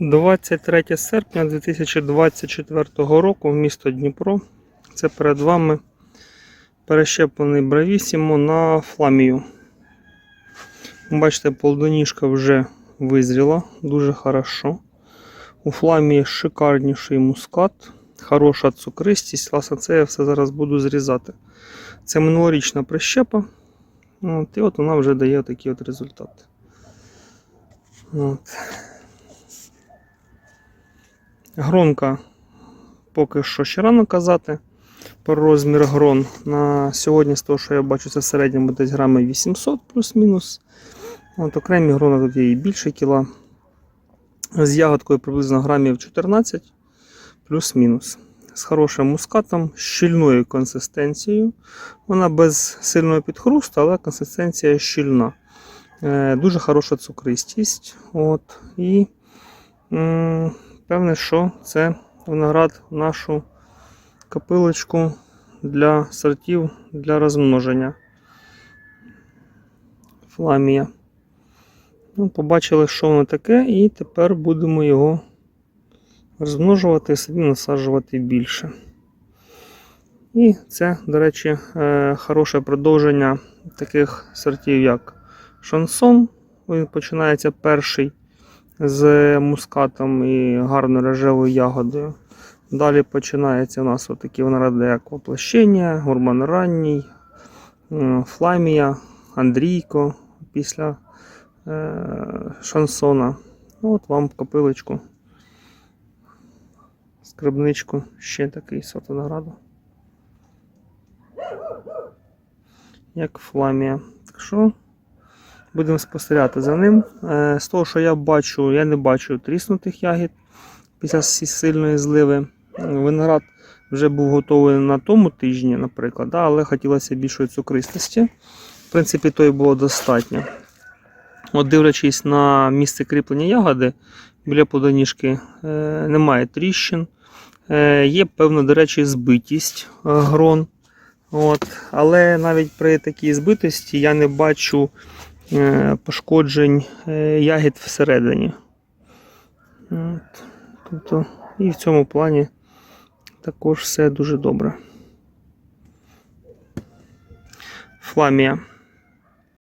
23 серпня 2024 року, місто Дніпро. Це перед вами перещеплений бравісімо на фламію. Бачите, полдоніжка вже визріла дуже хорошо. У фламії шикарніший мускат, хороша цукристість. Власне, це я все зараз буду зрізати. Це минулорічна прищепа. От, і от вона вже дає такий от результат. От. Гронка поки що ще рано казати про розмір грон. На сьогодні, з того, що я бачу, це в середньому десь грами 800 плюс-мінус. От Окремі грона тут є і більше кіла. З ягодкою приблизно грамів 14 плюс-мінус. З хорошим мускатом, щільною консистенцією. Вона без сильного підхрусту, але консистенція щільна. Е, Дуже хороша цукристість. От. І м, певне, що це виноград в нашу копилочку для сортів для розмноження. Фламія. Ну, побачили, що воно таке, і тепер будемо його розмножувати і собі насаджувати більше. І це, до речі, е, хороше продовження таких сортів, як шансон. Він починається перший з мускатом і гарною рожевою ягодою. Далі починається у нас такі виногради, як воплощення, гурман ранній, фламія, Андрійко після е, шансона. Ну, От вам копилочку, скрибничку, ще такий сорт винограду. Як фламія. Так що будемо спостерігати за ним. Е, З того, що я бачу, я не бачу тріснутих ягід після сильної зливи. Виноград вже був готовий на тому тижні, наприклад, але хотілося більшої цукристості. В принципі, то і було достатньо. От дивлячись на місце кріплення ягоди, біля плодоніжки е, немає тріщин. Е, є певна, до речі, збитість грон. От. Але навіть при такій збитості я не бачу пошкоджень е, ягід всередині. От. Тобто, і в цьому плані також все дуже добре. Фламія.